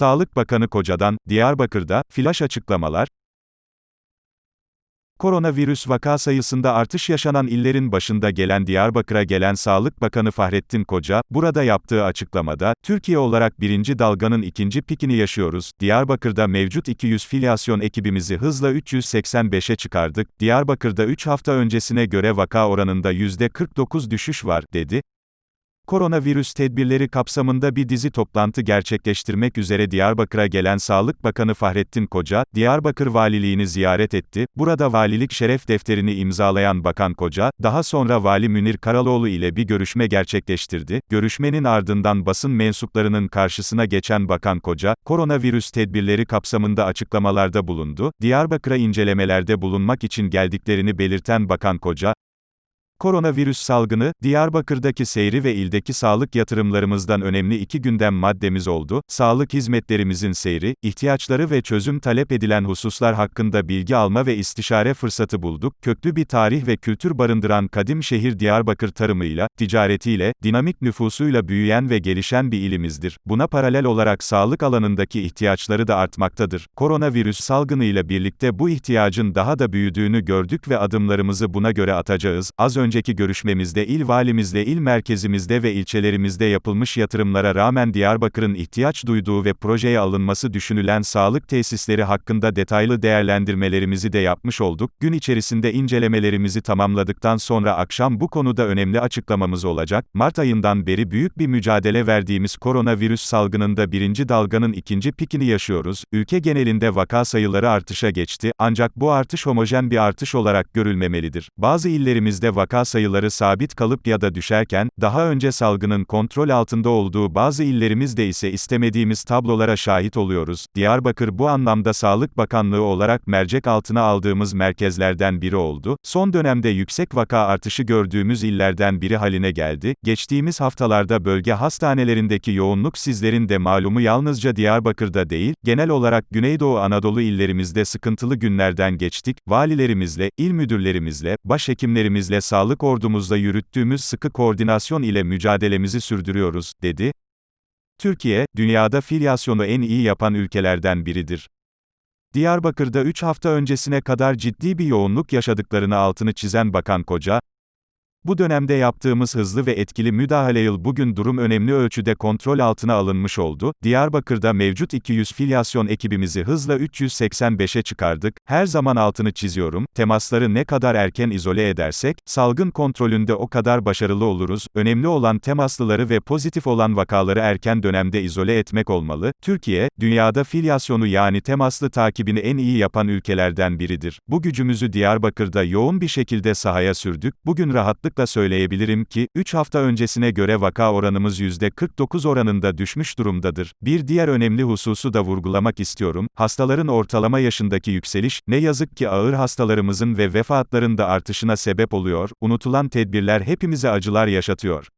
Sağlık Bakanı Koca'dan, Diyarbakır'da, flash açıklamalar, Koronavirüs vaka sayısında artış yaşanan illerin başında gelen Diyarbakır'a gelen Sağlık Bakanı Fahrettin Koca, burada yaptığı açıklamada, Türkiye olarak birinci dalganın ikinci pikini yaşıyoruz, Diyarbakır'da mevcut 200 filyasyon ekibimizi hızla 385'e çıkardık, Diyarbakır'da 3 hafta öncesine göre vaka oranında %49 düşüş var, dedi. Koronavirüs tedbirleri kapsamında bir dizi toplantı gerçekleştirmek üzere Diyarbakır'a gelen Sağlık Bakanı Fahrettin Koca, Diyarbakır Valiliğini ziyaret etti. Burada valilik şeref defterini imzalayan Bakan Koca, daha sonra Vali Münir Karaloğlu ile bir görüşme gerçekleştirdi. Görüşmenin ardından basın mensuplarının karşısına geçen Bakan Koca, koronavirüs tedbirleri kapsamında açıklamalarda bulundu. Diyarbakır'a incelemelerde bulunmak için geldiklerini belirten Bakan Koca, Koronavirüs salgını, Diyarbakır'daki seyri ve ildeki sağlık yatırımlarımızdan önemli iki gündem maddemiz oldu. Sağlık hizmetlerimizin seyri, ihtiyaçları ve çözüm talep edilen hususlar hakkında bilgi alma ve istişare fırsatı bulduk. Köklü bir tarih ve kültür barındıran kadim şehir Diyarbakır tarımıyla, ticaretiyle, dinamik nüfusuyla büyüyen ve gelişen bir ilimizdir. Buna paralel olarak sağlık alanındaki ihtiyaçları da artmaktadır. Koronavirüs salgınıyla birlikte bu ihtiyacın daha da büyüdüğünü gördük ve adımlarımızı buna göre atacağız. Az önce önceki görüşmemizde il valimizle il merkezimizde ve ilçelerimizde yapılmış yatırımlara rağmen Diyarbakır'ın ihtiyaç duyduğu ve projeye alınması düşünülen sağlık tesisleri hakkında detaylı değerlendirmelerimizi de yapmış olduk. Gün içerisinde incelemelerimizi tamamladıktan sonra akşam bu konuda önemli açıklamamız olacak. Mart ayından beri büyük bir mücadele verdiğimiz koronavirüs salgınında birinci dalganın ikinci pikini yaşıyoruz. Ülke genelinde vaka sayıları artışa geçti, ancak bu artış homojen bir artış olarak görülmemelidir. Bazı illerimizde vaka sayıları sabit kalıp ya da düşerken, daha önce salgının kontrol altında olduğu bazı illerimizde ise istemediğimiz tablolara şahit oluyoruz. Diyarbakır bu anlamda Sağlık Bakanlığı olarak mercek altına aldığımız merkezlerden biri oldu. Son dönemde yüksek vaka artışı gördüğümüz illerden biri haline geldi. Geçtiğimiz haftalarda bölge hastanelerindeki yoğunluk sizlerin de malumu yalnızca Diyarbakır'da değil, genel olarak Güneydoğu Anadolu illerimizde sıkıntılı günlerden geçtik. Valilerimizle, il müdürlerimizle, başhekimlerimizle sağlık sağlık ordumuzla yürüttüğümüz sıkı koordinasyon ile mücadelemizi sürdürüyoruz, dedi. Türkiye, dünyada filyasyonu en iyi yapan ülkelerden biridir. Diyarbakır'da 3 hafta öncesine kadar ciddi bir yoğunluk yaşadıklarını altını çizen Bakan Koca, bu dönemde yaptığımız hızlı ve etkili müdahale yıl bugün durum önemli ölçüde kontrol altına alınmış oldu. Diyarbakır'da mevcut 200 filyasyon ekibimizi hızla 385'e çıkardık. Her zaman altını çiziyorum. Temasları ne kadar erken izole edersek, salgın kontrolünde o kadar başarılı oluruz. Önemli olan temaslıları ve pozitif olan vakaları erken dönemde izole etmek olmalı. Türkiye, dünyada filyasyonu yani temaslı takibini en iyi yapan ülkelerden biridir. Bu gücümüzü Diyarbakır'da yoğun bir şekilde sahaya sürdük. Bugün rahatlık rahatlıkla söyleyebilirim ki, 3 hafta öncesine göre vaka oranımız %49 oranında düşmüş durumdadır. Bir diğer önemli hususu da vurgulamak istiyorum, hastaların ortalama yaşındaki yükseliş, ne yazık ki ağır hastalarımızın ve vefatların da artışına sebep oluyor, unutulan tedbirler hepimize acılar yaşatıyor.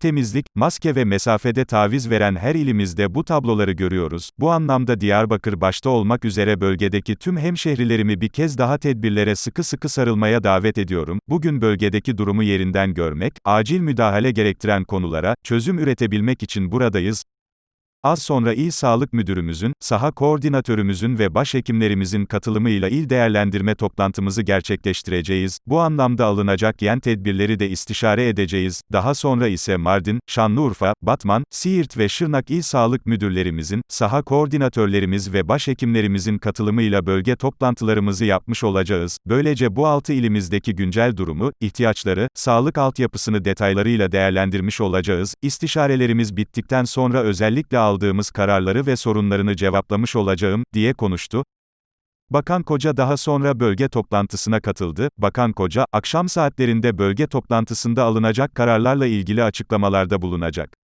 Temizlik, maske ve mesafede taviz veren her ilimizde bu tabloları görüyoruz. Bu anlamda Diyarbakır başta olmak üzere bölgedeki tüm hemşehrilerimi bir kez daha tedbirlere sıkı sıkı sarılmaya davet ediyorum. Bugün bölgedeki durumu yerinden görmek, acil müdahale gerektiren konulara çözüm üretebilmek için buradayız. Az sonra İl Sağlık Müdürümüzün, saha koordinatörümüzün ve başhekimlerimizin katılımıyla il değerlendirme toplantımızı gerçekleştireceğiz. Bu anlamda alınacak yen tedbirleri de istişare edeceğiz. Daha sonra ise Mardin, Şanlıurfa, Batman, Siirt ve Şırnak İl Sağlık Müdürlerimizin, saha koordinatörlerimiz ve başhekimlerimizin katılımıyla bölge toplantılarımızı yapmış olacağız. Böylece bu altı ilimizdeki güncel durumu, ihtiyaçları, sağlık altyapısını detaylarıyla değerlendirmiş olacağız. İstişarelerimiz bittikten sonra özellikle aldığımız kararları ve sorunlarını cevaplamış olacağım, diye konuştu. Bakan Koca daha sonra bölge toplantısına katıldı. Bakan Koca, akşam saatlerinde bölge toplantısında alınacak kararlarla ilgili açıklamalarda bulunacak.